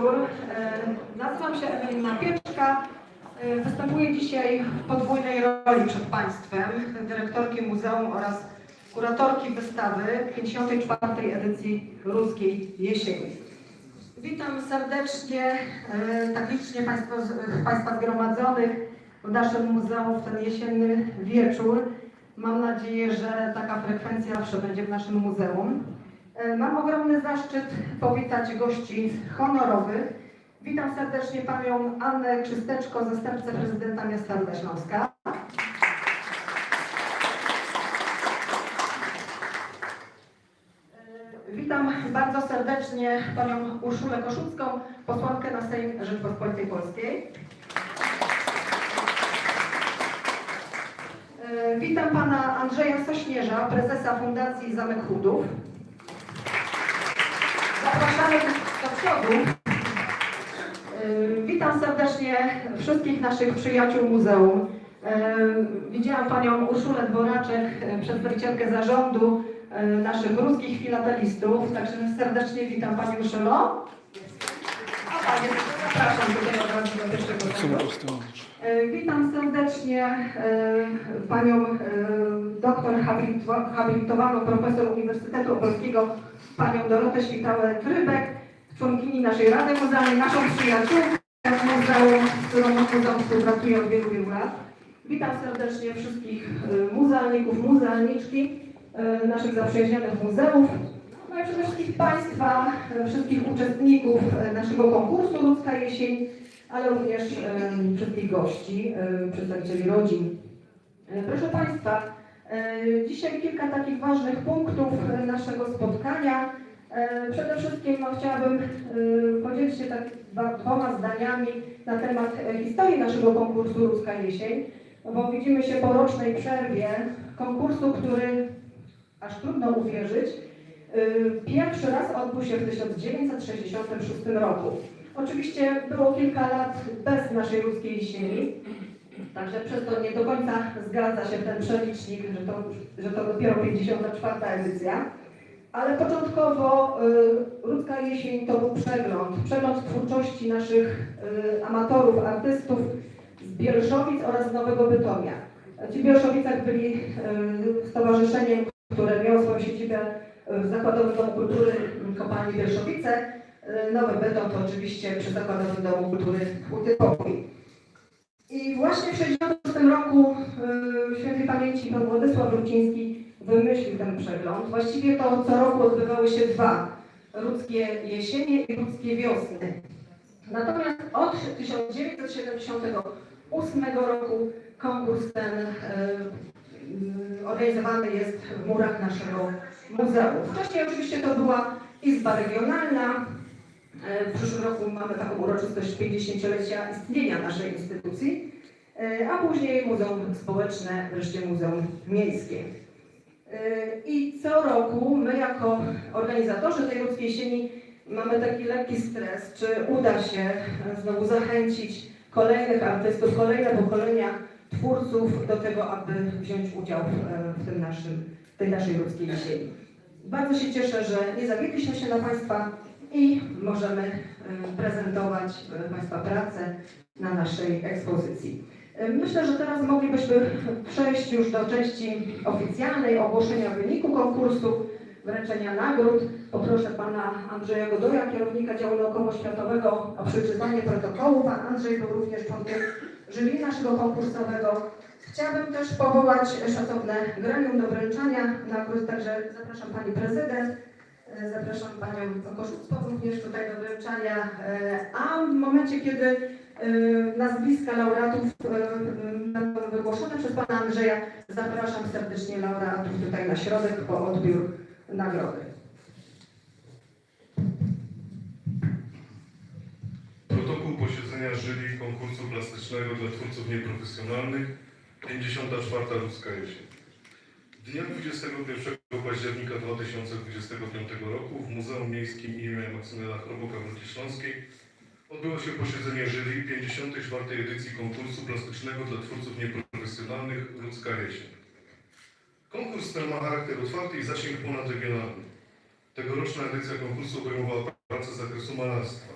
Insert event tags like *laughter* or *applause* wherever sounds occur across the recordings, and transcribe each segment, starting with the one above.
wieczór. E, Nazywam się Ewelina Pieczka. E, Występuję dzisiaj w podwójnej roli przed Państwem, dyrektorki muzeum oraz kuratorki wystawy 54. edycji Ruskiej Jesieni. Witam serdecznie, e, tak licznie Państwa, Państwa zgromadzonych w naszym muzeum w ten jesienny wieczór. Mam nadzieję, że taka frekwencja zawsze będzie w naszym muzeum. E, Mam ogromny zaszczyt powitać gości honorowych. Witam serdecznie panią Annę Krzysteczko, zastępcę prezydenta miasta Ruda Śląska. E, Witam bardzo serdecznie panią Urszulę Koszucką, posłankę na Sejm Rzeczpospolitej Polskiej. E, Witam pana Andrzeja Sośnierza, prezesa Fundacji Zamek Chudów. Zapraszamy do przodu. E, Witam serdecznie wszystkich naszych przyjaciół muzeum. E, Widziałam panią Urszulę Dworaczek, e, przedstawicielkę zarządu naszych ruskich filatelistów, także serdecznie witam pani Urszulo. A panie, zapraszam tutaj od razu do pierwszego Witam serdecznie e, panią e, doktor habilito- habilitowaną profesor Uniwersytetu Opolskiego, panią Dorotę Świtałę-Trybek, członkini naszej Rady Muzealnej, naszą przyjaciółkę z muzeum, z którą muzeum współpracuje od wielu, wielu lat. Witam serdecznie wszystkich e, muzealników, muzealniczki, e, naszych zaprzyjaźnionych muzeów, no i przede wszystkim Państwa, e, wszystkich uczestników e, naszego konkursu Ludzka Jesień, ale również wszystkich gości, przedstawicieli rodzin. E, Proszę Państwa, e, dzisiaj kilka takich ważnych punktów e, naszego spotkania. Przede wszystkim no, chciałabym podzielić się tak dwoma zdaniami na temat historii naszego konkursu Ludzka Jesień, bo widzimy się po rocznej przerwie konkursu, który aż trudno uwierzyć, pierwszy raz odbył się w 1966 roku. Oczywiście było kilka lat bez naszej ludzkiej jesieni, także przez to nie do końca zgadza się ten przelicznik, że to, że to dopiero 54. edycja. Ale początkowo y, Ludzka Jesień to był przegląd, przegląd twórczości naszych y, amatorów, artystów z Bielszowic oraz z Nowego Bytomia. Ci w Bielszowicach byli y, stowarzyszeniem, które miało swoją siedzibę w Zakładowym Domu Kultury Kopalni Bielszowice, Nowy Bytom to oczywiście przy Zakładowym Domu Kultury Huty Pokój. I właśnie w 1966 roku e, świętej pamięci pan Władysław Ruciński wymyślił ten przegląd. Właściwie to co roku odbywały się dwa, ludzkie jesienie i ludzkie wiosny. Natomiast od 1978 roku konkurs ten e, organizowany jest w murach naszego muzeum. Wcześniej oczywiście to była Izba Regionalna, E, W przyszłym roku mamy taką uroczystość 50-lecia istnienia naszej instytucji, e, a później Muzeum Społeczne, wreszcie Muzeum Miejskie. E, I co roku my jako organizatorzy tej ludzkiej sieni mamy taki lekki stres, czy uda się znowu zachęcić kolejnych artystów, kolejne pokolenia twórców do tego, aby wziąć udział w, e, tym naszym, w tej naszej ludzkiej jesieni. Bardzo się cieszę, że nie zawiedliśmy się na Państwa i możemy e, prezentować e, Państwa pracę na naszej ekspozycji. E, Myślę, że teraz moglibyśmy przejść już do części oficjalnej, ogłoszenia wyniku konkursu, wręczenia nagród. Poproszę Pana Andrzeja Godoja, kierownika działu naukowo-światowego o przeczytanie protokołu. Pan Andrzej był również członkiem jury naszego konkursowego. Chciałabym też powołać szacowne gremium do wręczania nagród, także zapraszam Pani Prezydent, zapraszam Panią Koszucką również tutaj do wręczania, e, a w momencie, kiedy e, nazwiska laureatów e, będą wygłoszone przez Pana Andrzeja, zapraszam serdecznie laureatów tutaj na środek po odbiór nagrody. Protokół posiedzenia jury konkursu plastycznego dla twórców nieprofesjonalnych 54. Ludzka Jesień. Dnia 21 października 2025 roku w Muzeum Miejskim im. Maksymila Chroboka w Śląskiej odbyło się posiedzenie jury 54. edycji konkursu plastycznego dla twórców nieprofesjonalnych Ludzka Jesień. Konkurs ten ma charakter otwarty i zasięg ponadregionalny. Tegoroczna edycja konkursu obejmowała pracę z zakresu malarstwa.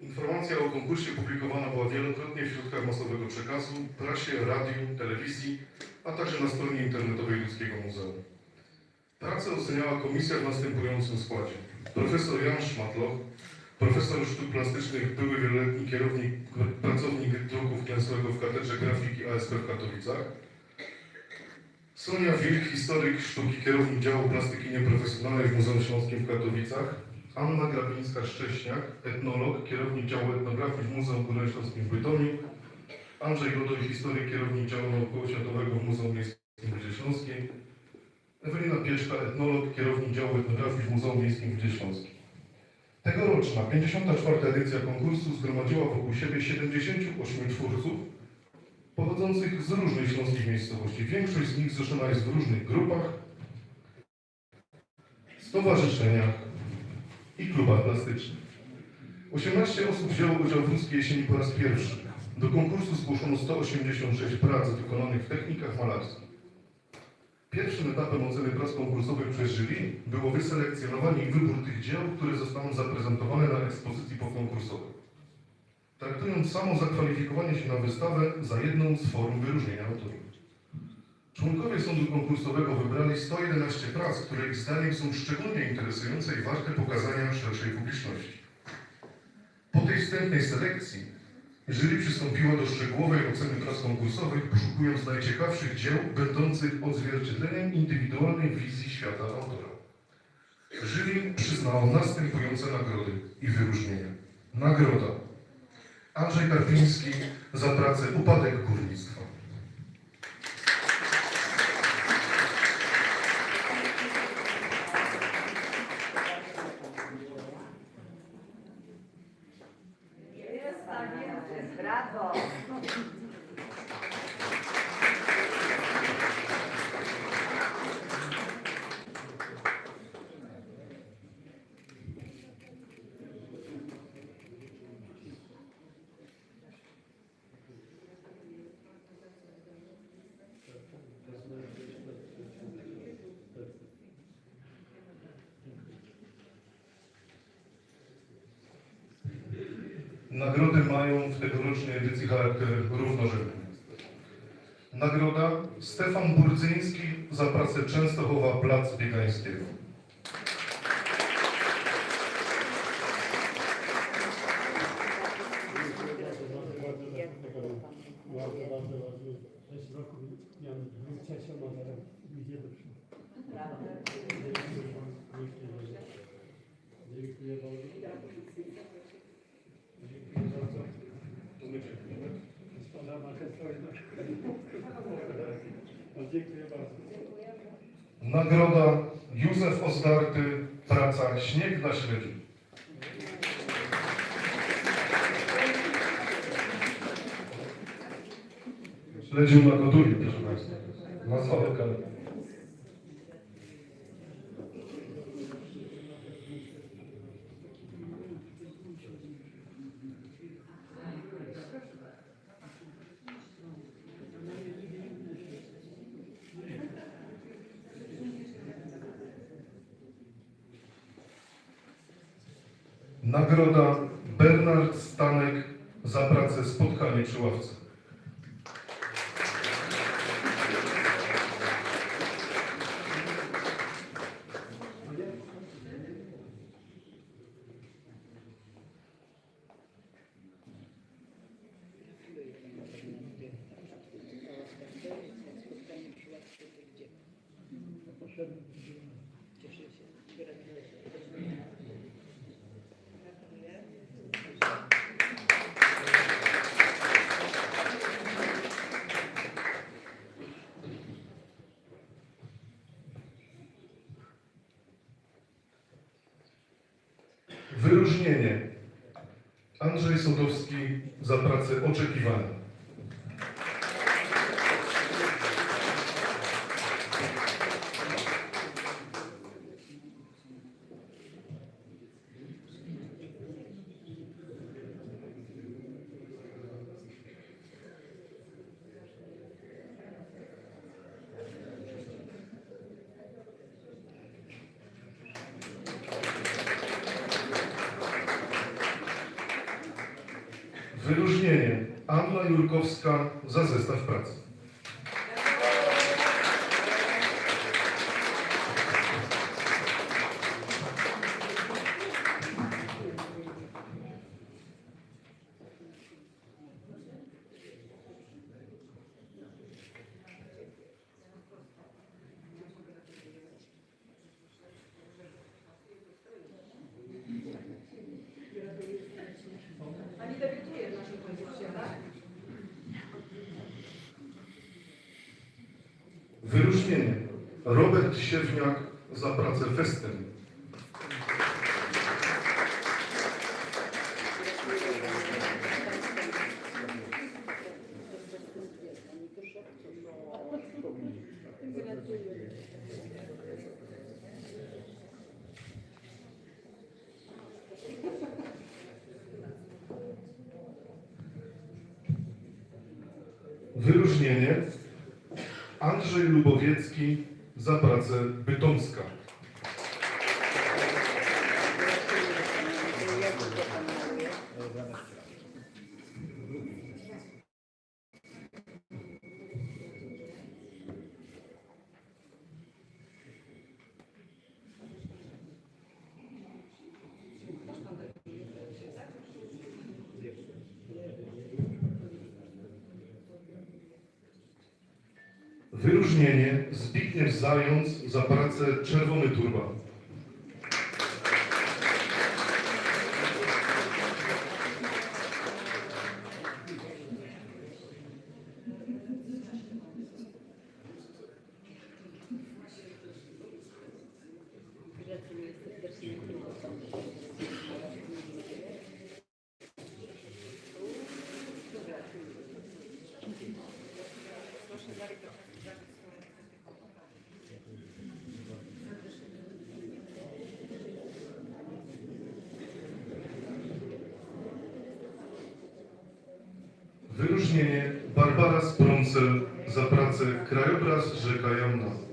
Informacja o konkursie publikowana była wielokrotnie w środkach masowego przekazu, prasie, radiu, telewizji, a także na stronie internetowej Ludzkiego Muzeum. Pracę oceniała komisja w następującym składzie. Profesor Jan Szmatloch, profesor sztuk plastycznych, były wieloletni kierownik, pracownik druku wklęsłego w Katedrze Grafiki ASP w Katowicach, Sonia Wilk, historyk sztuki, kierownik działu plastyki nieprofesjonalnej w Muzeum Śląskim w Katowicach, Anna Grabińska-Szcześniak, etnolog, kierownik działu etnografii w Muzeum Górnośląskim w Bytomiu, Andrzej Godoy, historyk, kierownik działu naukowo-światowego w Muzeum Miejskim w Śląskiej, Ewelina Pieszka, etnolog, kierownik działu etnografii w Muzeum Miejskim w Śląskiej. Tegoroczna, 54. edycja konkursu zgromadziła wokół siebie 78 twórców, pochodzących z różnych śląskich miejscowości. Większość z nich zrzeszona jest w różnych grupach, stowarzyszeniach i klubach plastycznych. 18 osób wzięło udział w Ruskiej Jesieni po raz pierwszy. Do konkursu zgłoszono 186 prac wykonanych w technikach malarskich. Pierwszym etapem oceny prac konkursowych przez jury było wyselekcjonowanie i wybór tych dzieł, które zostaną zaprezentowane na ekspozycji pokonkursowej traktując samo zakwalifikowanie się na wystawę za jedną z form wyróżnienia autorów. Członkowie sądu konkursowego wybrali 111 prac, które ich zdaniem są szczególnie interesujące i warte pokazania szerszej publiczności. Po tej wstępnej selekcji jury przystąpiło do szczegółowej oceny prac konkursowych, poszukując najciekawszych dzieł będących odzwierciedleniem indywidualnej wizji świata autora. Jury przyznało następujące nagrody i wyróżnienia. Nagroda Andrzej Karpiński za pracę Upadek górnictwa. Jest, tak jest. Brawo. Nagrody mają w tegorocznej edycji charakter równorzędny. Nagroda Stefan Burdzyński za pracę Częstochowa Plac Biegańskiego. Bardzo, bardzo, bardzo. Też roku miałem sukcesję, a teraz idzie do przodu. Dziękuję bardzo. Dziękuję bardzo. Gospoda ma dostojność. No, Dziękuję bardzo. Nagroda Józef Ozdarty, praca Śnieg na śledziu. Śledziu na gotuli, proszę Państwa. Nazwa lokalna. Nagroda Bernard Stanek za pracę Spotkanie przy ławce. Wyróżnienie. Andrzej Sodowski za Robert Siewniak za pracę festyn. Wyróżnienie Andrzej Lubowiecki za pracę bytomska. Wyróżnienie Zbigniew Zając za pracę Czerwony Turban. Wyróżnienie Barbara Sprącel za pracę Krajobraz Rzeka Jamna.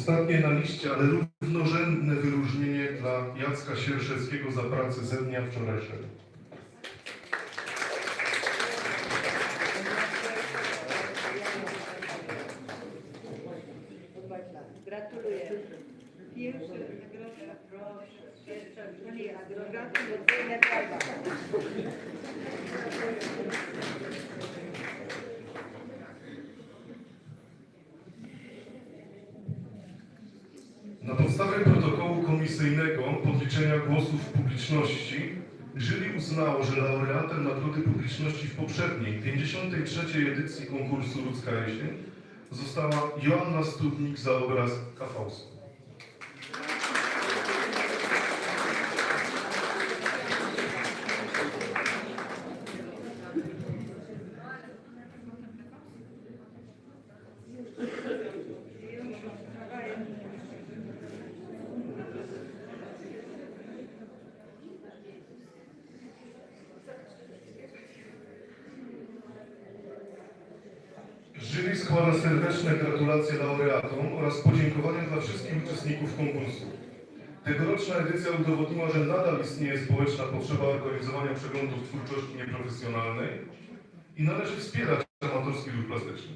Ostatnie na liście, ale równorzędne wyróżnienie dla Jacka Sierszewskiego za pracę ze dnia wczorajszego. Gratuluję. Pierwsza nagroda, proszę. Pierwsza nagroda. Gratuluję. Na podstawie protokołu komisyjnego podliczenia głosów publiczności jury uznało, że laureatem Nagrody Publiczności w poprzedniej, 53. edycji konkursu Ludzka Jesień została Joanna Studnik za obraz Kafausu. Jury składa serdeczne gratulacje laureatom oraz podziękowania dla wszystkich uczestników konkursu. Tegoroczna edycja udowodniła, że nadal istnieje społeczna potrzeba organizowania przeglądów twórczości nieprofesjonalnej i należy wspierać amatorski ruch plastyczny.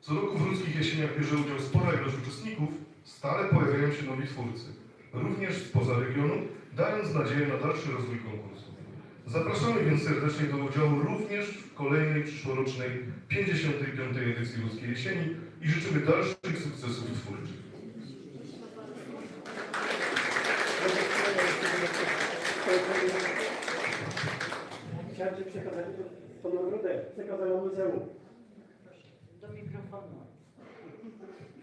Co roku w ludzkich jesieniach bierze udział spora ilość uczestników, stale pojawiają się nowi twórcy, również spoza regionu, dając nadzieję na dalszy rozwój konkursu. Zapraszamy więc serdecznie do udziału również w kolejnej przyszłorocznej 55. edycji Ludzkiej Jesieni i życzymy dalszych sukcesów twórczych. Chciałem Ci przekazać tą nagrodę, przekazaną muzeum. Do mikrofonu.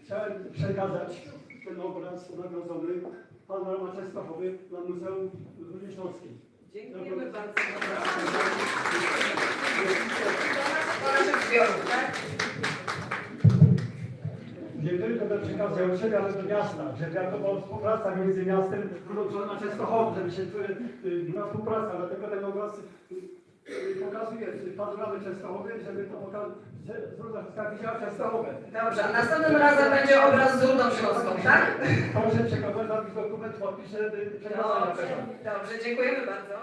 Chciałem przekazać ten obraz nagrodzony Pan Roma Częstochowy dla Muzeum Ludzi Śląskiej. Dziękujemy bardzo. Do naszych zbiorów, tak? Nie tylko do przekazu Jałczego, ale do miasta, żeby jak to współpraca między miastem a Częstochową, żeby się y, y, była współpraca, dlatego ten obraz y, pokazuje panoramę Częstochowy, żeby to pokazać, strona widziała Częstochowę. Dobrze, a następnym razem będzie obraz z Rudą Śląską, tak? Proszę przekazać zapisz dokument, podpiszę przekazania Dobrze, tego. dobrze, dziękujemy bardzo.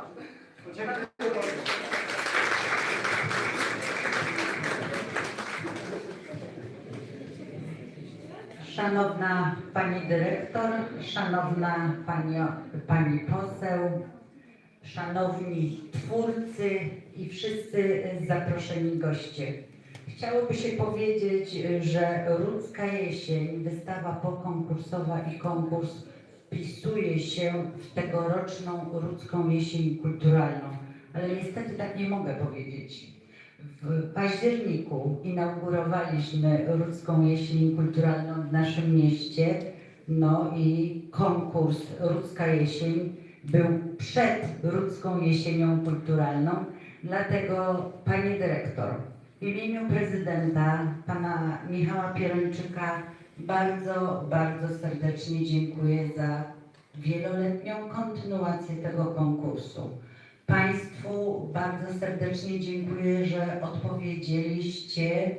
Dziękuję bardzo. Szanowna Pani Dyrektor, Szanowna Pani, pani Poseł, Szanowni Twórcy i wszyscy zaproszeni goście. Chciałoby się powiedzieć, że Rudzka Jesień, wystawa pokonkursowa i konkurs wpisuje się w tegoroczną Rudzką Jesień Kulturalną, ale niestety tak nie mogę powiedzieć. W październiku inaugurowaliśmy Rudzką Jesień Kulturalną w naszym mieście. No i konkurs Rudzka Jesień był przed Rudzką Jesienią Kulturalną. Dlatego Pani Dyrektor, w imieniu prezydenta, Pana Michała Pierończyka bardzo, bardzo serdecznie dziękuję za wieloletnią kontynuację tego konkursu. Państwu bardzo serdecznie dziękuję, że odpowiedzieliście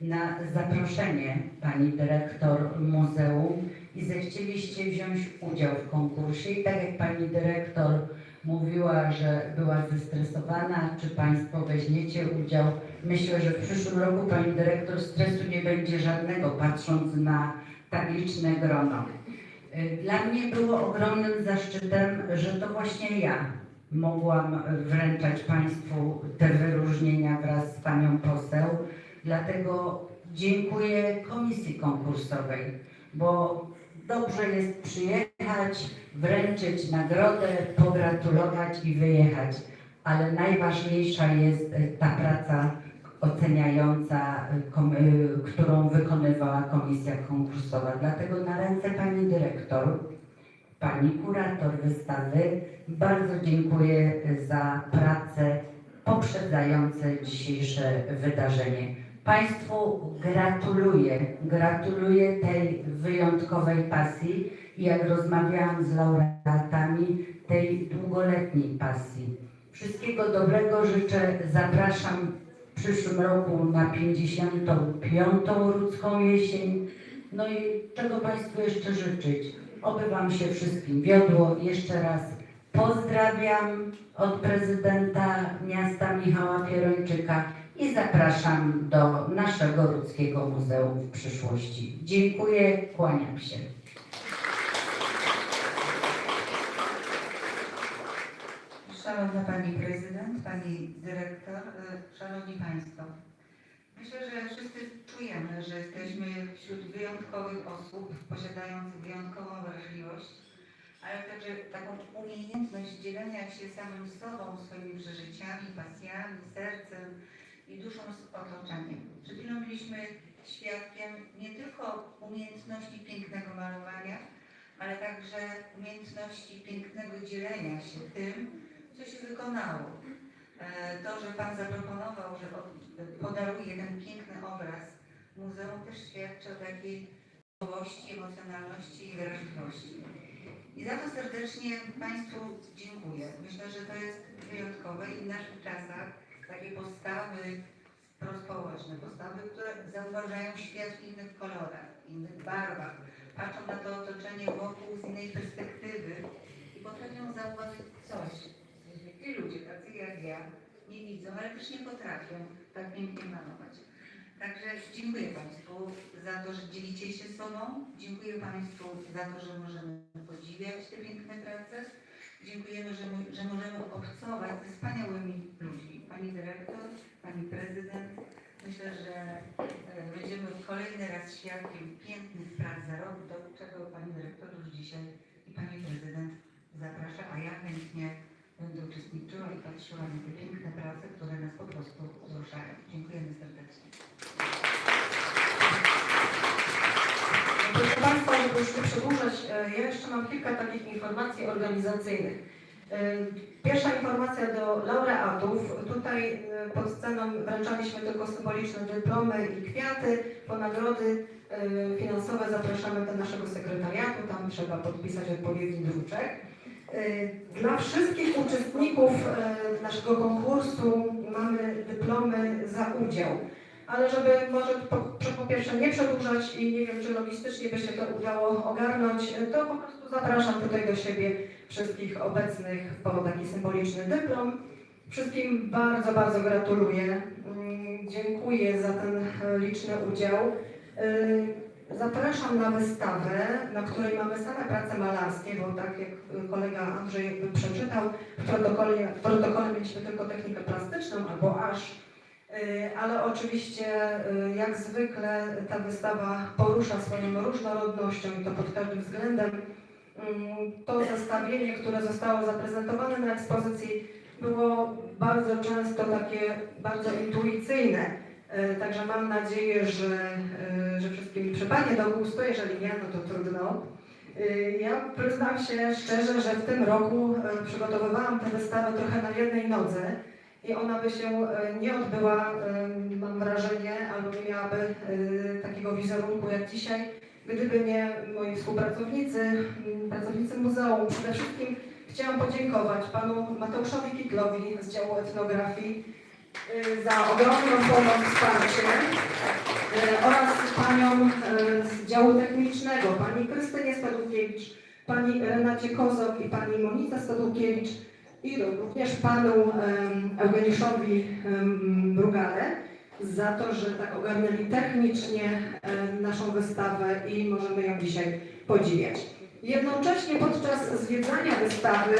na zaproszenie Pani Dyrektor Muzeum i zechcieliście wziąć udział w konkursie. I tak jak Pani Dyrektor mówiła, że była zestresowana, czy Państwo weźmiecie udział. Myślę, że w przyszłym roku Pani Dyrektor stresu nie będzie żadnego, patrząc na tak liczne grono. Y, Dla mnie było ogromnym zaszczytem, że to właśnie ja mogłam wręczać Państwu te wyróżnienia wraz z Panią poseł. Dlatego dziękuję komisji konkursowej, bo dobrze jest przyjechać, wręczyć nagrodę, pogratulować i wyjechać, ale najważniejsza jest e, ta praca oceniająca, e, e, którą wykonywała komisja konkursowa. Dlatego na ręce Pani Dyrektor, Pani Kurator wystawy bardzo dziękuję za pracę poprzedzające dzisiejsze wydarzenie. Państwu gratuluję, gratuluję tej wyjątkowej pasji i jak rozmawiałam z laureatami, tej długoletniej pasji. Wszystkiego dobrego życzę, zapraszam w przyszłym roku na 55. Rudzką jesień. No i czego Państwu jeszcze życzyć? Oby Wam się wszystkim wiodło. Jeszcze raz pozdrawiam od prezydenta miasta Michała Pierończyka i zapraszam do naszego Rudzkiego Muzeum w przyszłości. Dziękuję, kłaniam się. Szanowna Pani Prezydent, Pani Dyrektor, e, Szanowni Państwo. Myślę, że wszyscy czujemy, że jesteśmy wśród wyjątkowych osób posiadających wyjątkową wrażliwość, ale także taką umiejętność dzielenia się samym sobą, swoimi przeżyciami, pasjami, sercem i duszą z otoczeniem. Przed chwilą byliśmy świadkiem nie tylko umiejętności pięknego malowania, ale także umiejętności pięknego dzielenia się tym, co się wykonało. E, To, że Pan zaproponował, że od- podaruje ten piękny obraz muzeum też świadczy o takiej czułości, emocjonalności i wrażliwości. I za to serdecznie Państwu dziękuję. Myślę, że to jest wyjątkowe i w naszych czasach takie postawy prospołeczne, postawy, które zauważają świat w innych kolorach, w innych barwach, patrzą na to otoczenie wokół z innej perspektywy i potrafią zauważyć coś, co zwykli ludzie, tacy jak ja, nie widzą, ale też nie potrafią tak pięknie malować. Także dziękuję Państwu za to, że dzielicie się sobą. Dziękuję Państwu za to, że możemy podziwiać te piękne prace. Dziękujemy, że, że możemy obcować ze wspaniałymi ludźmi. Pani dyrektor, pani prezydent. Myślę, że e, będziemy kolejny raz świadkiem pięknych prac za rok, do czego pani dyrektor już dzisiaj i pani prezydent zaprasza, a ja chętnie będę uczestniczyła i patrzyła na te piękne prace, które nas po już nie przedłużać, e, ja jeszcze mam kilka takich informacji organizacyjnych. E, Pierwsza informacja do laureatów. Tutaj e, pod sceną wręczaliśmy tylko symboliczne dyplomy i kwiaty. Po nagrody finansowe zapraszamy do naszego sekretariatu, tam trzeba podpisać odpowiedni druczek. Dla wszystkich uczestników naszego konkursu mamy dyplomy za udział ale żeby może po, po pierwsze nie przedłużać i nie wiem, czy logistycznie by się to udało ogarnąć, to po prostu zapraszam tutaj do siebie wszystkich obecnych po taki symboliczny dyplom. Wszystkim bardzo, bardzo gratuluję. Mm, Dziękuję za ten e, liczny udział. Y, Zapraszam na wystawę, na której mamy same prace malarskie, bo tak jak y, kolega Andrzej przeczytał, w protokole, w protokole mieliśmy tylko technikę plastyczną albo aż ale oczywiście y, jak zwykle ta wystawa porusza swoją różnorodnością i to pod każdym względem. Mm, To zestawienie, które zostało zaprezentowane na ekspozycji było bardzo często takie bardzo intuicyjne. Y, Także mam nadzieję, że, y, że wszystkim przypadnie do gustu, jeżeli nie, no to trudno. Y, Ja przyznam się szczerze, że w tym roku y, przygotowywałam tę wystawę trochę na jednej nodze i ona by się e, nie odbyła, e, mam wrażenie, albo nie miałaby e, takiego wizerunku jak dzisiaj, gdyby nie moi współpracownicy, pracownicy muzeum. Przede wszystkim chciałam podziękować panu Mateuszowi Kitlowi z działu etnografii za ogromną pomoc, wsparcie oraz paniom z działu technicznego, pani Krystynie Stadłukiewicz, pani Renacie Kozok i pani Monice Stadłukiewicz, i również panu Eugeniuszowi Brugale za to, że tak ogarnęli technicznie naszą wystawę i możemy ją dzisiaj podziwiać. Jednocześnie podczas zwiedzania wystawy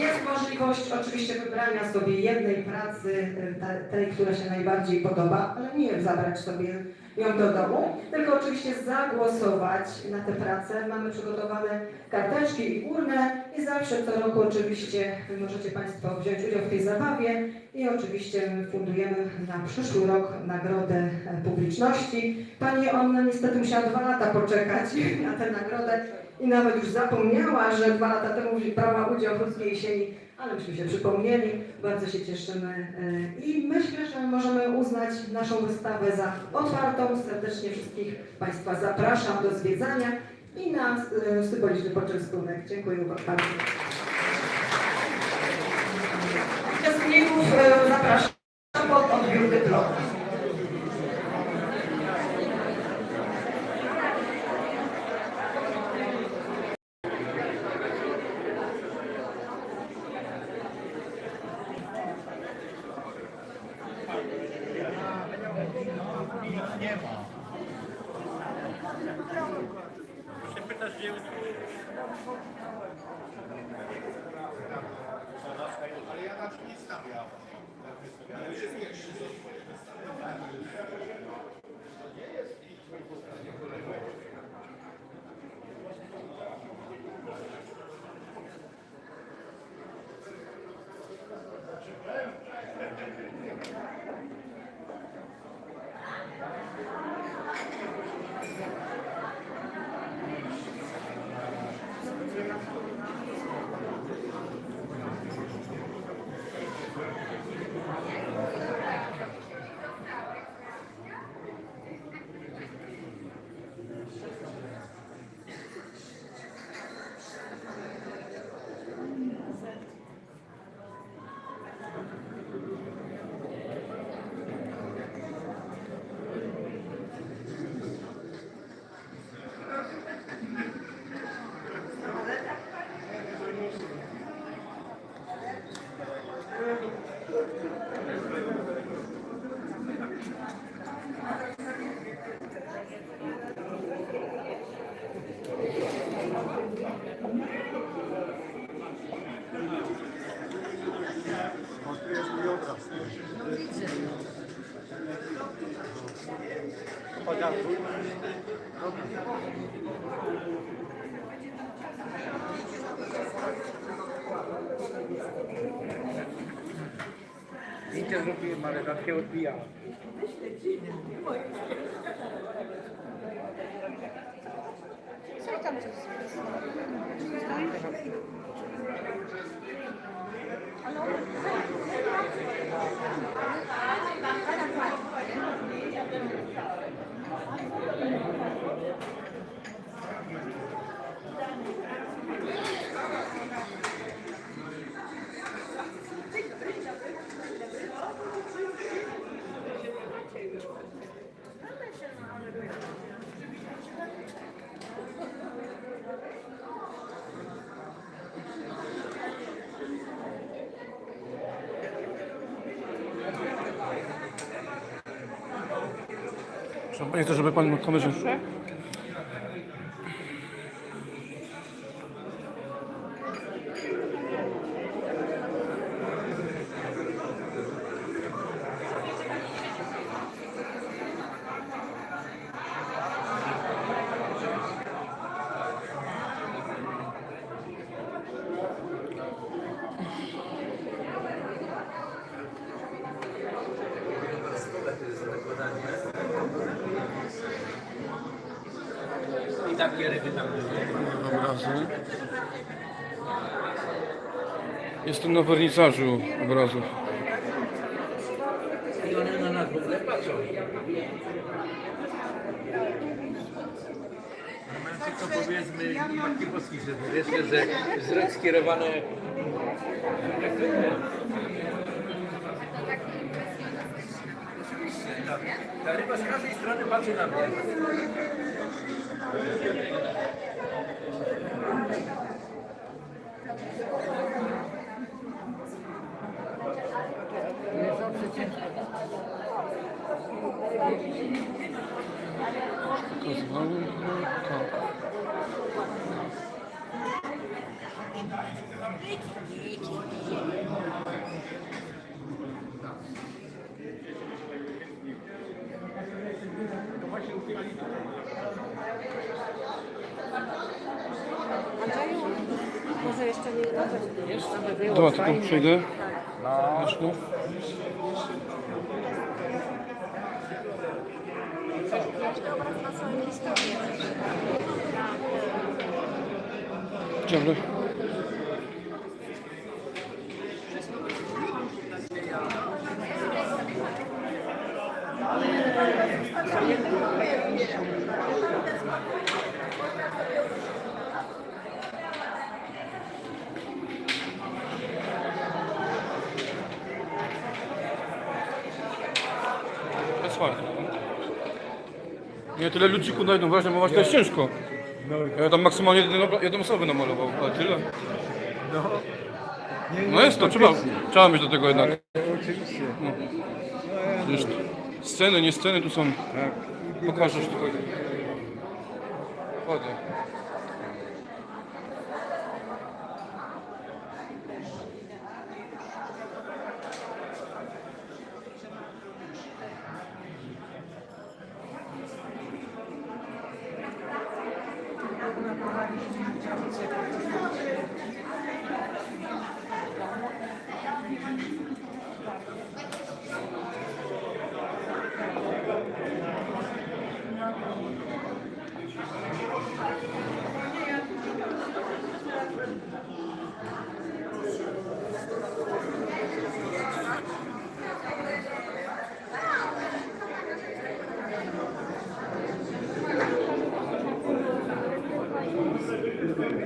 jest możliwość oczywiście wybrania sobie jednej pracy, te- tej, która się najbardziej podoba, ale nie zabrać sobie ją do domu, tylko oczywiście zagłosować na tę pracę. Mamy przygotowane karteczki i urne i zawsze co roku oczywiście możecie Państwo wziąć udział w tej zabawie i oczywiście fundujemy na przyszły rok nagrodę publiczności. Pani Onna niestety musiała dwa lata poczekać *laughs* na tę nagrodę i nawet już zapomniała, że dwa lata temu brała udział w Ludzkiej Jesieni, ale myśmy się przypomnieli, bardzo się cieszymy e, i myślę, że możemy uznać naszą wystawę za otwartą. Serdecznie wszystkich Państwa zapraszam do zwiedzania i na e, symboliczny poczęstunek. Dziękuję bardzo. Uczestników e, zapraszam Zdjęcie zrobiłem, ale takie odbijałem. Nie chcę, żeby pan na Jestem na wernisażu obrazów. I one na nas w ogóle patrzą. Tylko powiedzmy Matki Boskiej, że wiesz, że wzrok skierowany ta ryba z każdej strony patrzy na mnie. Może jeszcze nie. Jeszcze by było Dobra, tylko fajnie. przejdę. Jeszcze. Dzień dobry. To jest fajne. Nie tyle ludziku znajdą, ważne, bo właśnie to jest ciężko. Ja tam maksymalnie jedną, jedną osobę namalował, ale tyle. No jest to, trzeba, trzeba mieć do tego jednak. Oczywiście. Przecież sceny, nie sceny tu są. Pokażesz tylko. Ładnie.